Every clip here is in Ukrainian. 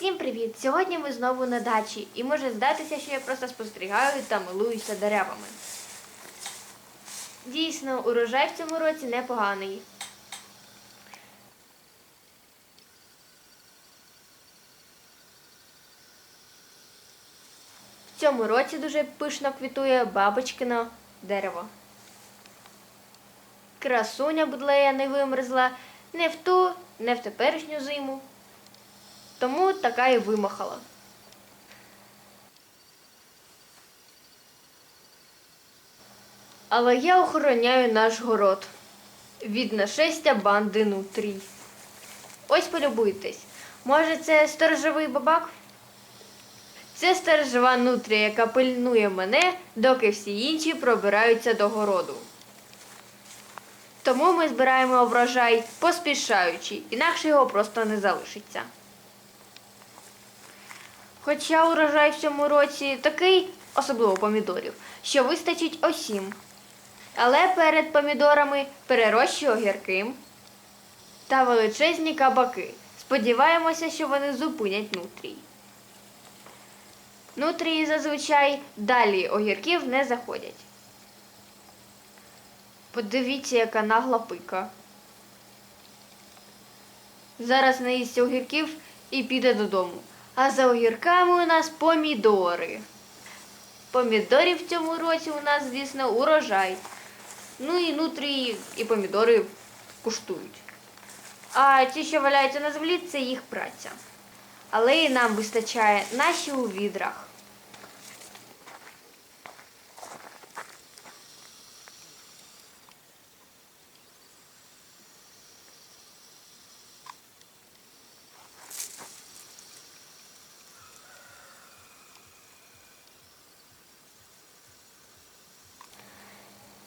Всім привіт! Сьогодні ми знову на дачі, і може здатися, що я просто спостерігаю та милуюся деревами. Дійсно, урожай в цьому році непоганий. В цьому році дуже пишно квітує бабочкино дерево. Красуня будлея не вимерзла не в ту, не в теперішню зиму. Тому така і вимахала. Але я охороняю наш город від нашестя банди нутрій. Ось полюбуйтесь. Може, це сторожовий бабак? Це сторожова нутрія, яка пильнує мене, доки всі інші пробираються до городу. Тому ми збираємо врожай поспішаючи, інакше його просто не залишиться. Хоча урожай в цьому році такий, особливо помідорів, що вистачить усім. Але перед помідорами перерощі огірки та величезні кабаки. Сподіваємося, що вони зупинять нутрій. Нутрії зазвичай далі огірків не заходять. Подивіться, яка нагла пика. Зараз наїсться огірків і піде додому. А за огірками у нас помідори. Помідорів в цьому році у нас, звісно, урожай. Ну і нутрії і помідори куштують. А ті, що валяються на землі, це їх праця. Але і нам вистачає наші у відрах.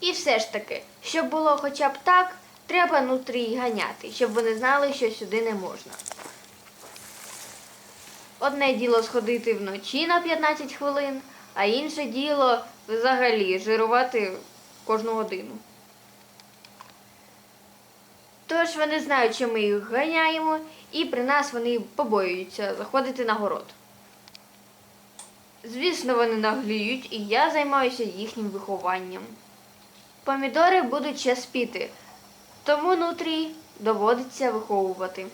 І все ж таки, щоб було хоча б так, треба нутрій ганяти, щоб вони знали, що сюди не можна. Одне діло сходити вночі на 15 хвилин, а інше діло взагалі жирувати кожну годину. Тож вони знають, що ми їх ганяємо, і при нас вони побоюються заходити на город. Звісно, вони нагліють, і я займаюся їхнім вихованням. Помідори будуть ще спіти, тому нутрій доводиться виховувати.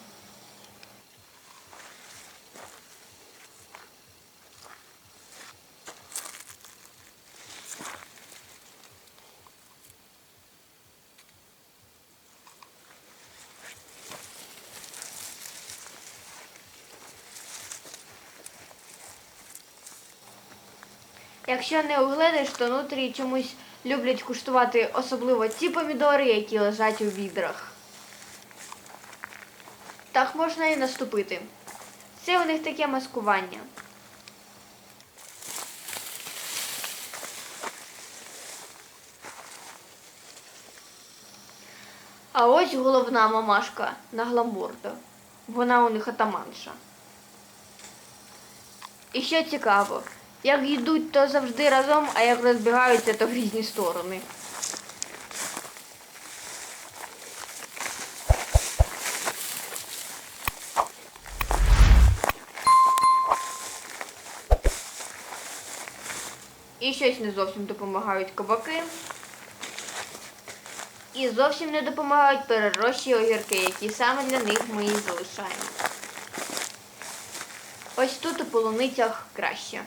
Якщо не угледиш, то нутрі чомусь люблять куштувати особливо ті помідори, які лежать у відрах. Так можна і наступити. Це у них таке маскування. А ось головна мамашка на нагламорда. Вона у них атаманша. І що цікаво, як йдуть, то завжди разом, а як розбігаються, то в різні сторони. І щось не зовсім допомагають кабаки. І зовсім не допомагають перерощі огірки, які саме для них ми і залишаємо. Ось тут у полуницях краще.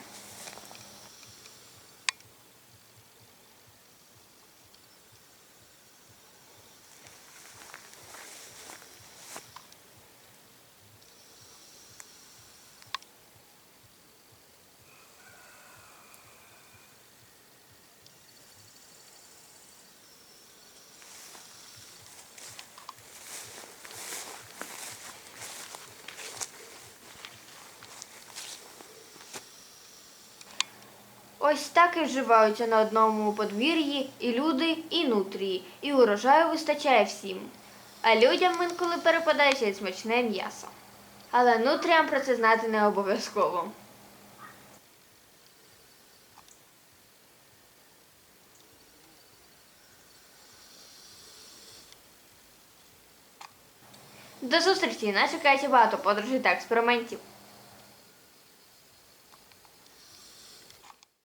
Ось так і вживаються на одному подвір'ї і люди, і нутрії, і урожаю вистачає всім. А людям інколи перепадається й смачне м'ясо. Але нутріям про це знати не обов'язково. До зустрічі! Нас чекає багато подорожей та експериментів.